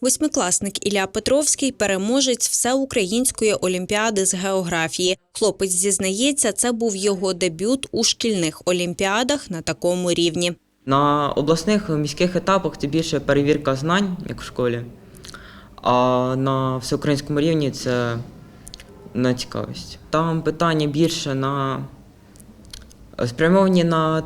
Восьмикласник Ілля Петровський переможець всеукраїнської олімпіади з географії. Хлопець зізнається, це був його дебют у шкільних олімпіадах на такому рівні. На обласних міських етапах це більше перевірка знань, як в школі, а на всеукраїнському рівні це на цікавість. Там питання більше на спрямовані на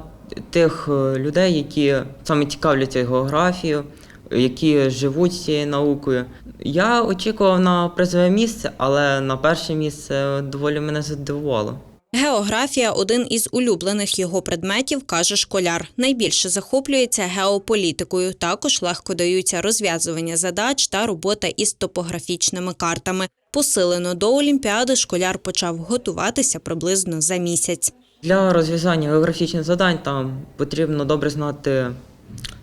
тих людей, які саме цікавляться географією, які живуть цією наукою. Я очікував на призове місце, але на перше місце доволі мене здивувало. Географія один із улюблених його предметів, каже школяр. Найбільше захоплюється геополітикою. Також легко даються розв'язування задач та робота із топографічними картами. Посилено до олімпіади школяр почав готуватися приблизно за місяць. Для розв'язання географічних завдань там потрібно добре знати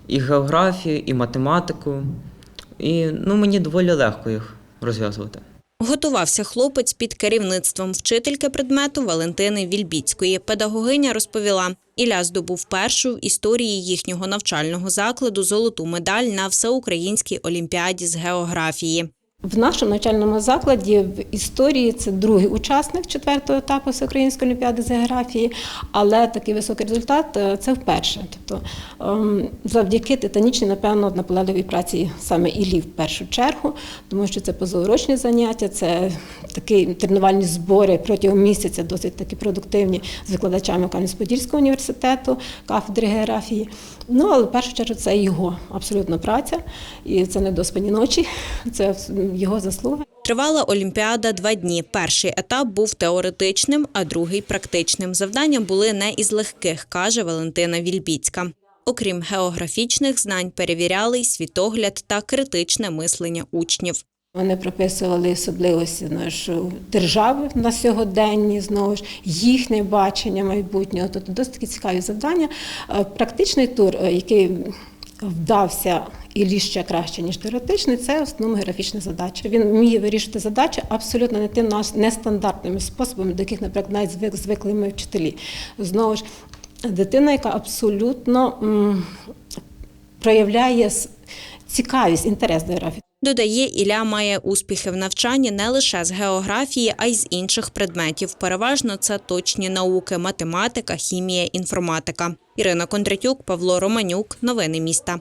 і географію, і математику. І ну, мені доволі легко їх розв'язувати. Готувався хлопець під керівництвом вчительки предмету Валентини Вільбіцької. Педагогиня розповіла, Ілля здобув першу в історії їхнього навчального закладу золоту медаль на всеукраїнській олімпіаді з географії. В нашому навчальному закладі в історії це другий учасник четвертого етапу Всеукраїнської олімпіади з географії, але такий високий результат е, це вперше. Тобто ем, завдяки титанічній, напевно, наполегливій праці саме Іллі в першу чергу, тому що це позаурочні заняття, це такі тренувальні збори протягом місяця, досить такі продуктивні з викладачами Кам'янець-Подільського університету, кафедри географії. Ну, але в першу чергу це його абсолютна праця, і це не доспані ночі, це його заслуга. Тривала олімпіада два дні. Перший етап був теоретичним, а другий практичним. Завдання були не із легких, каже Валентина Вільбіцька. Окрім географічних знань, перевіряли й світогляд та критичне мислення учнів. Вони прописували особливості нашої держави на сьогоденні, знову ж їхнє бачення майбутнього. Тобто досить цікаві завдання. Е, Практичний тур, е, який вдався і ще краще, ніж теоретичний, це основна графічна задача. Він вміє вирішити задачі абсолютно не тим нестандартними способами, до яких, наприклад, навіть звик, звикли ми вчителі. Знову ж, дитина, яка абсолютно м, проявляє цікавість, інтерес до географії. Додає, Ілля має успіхи в навчанні не лише з географії, а й з інших предметів. Переважно це точні науки, математика, хімія, інформатика. Ірина Кондратюк, Павло Романюк. Новини міста.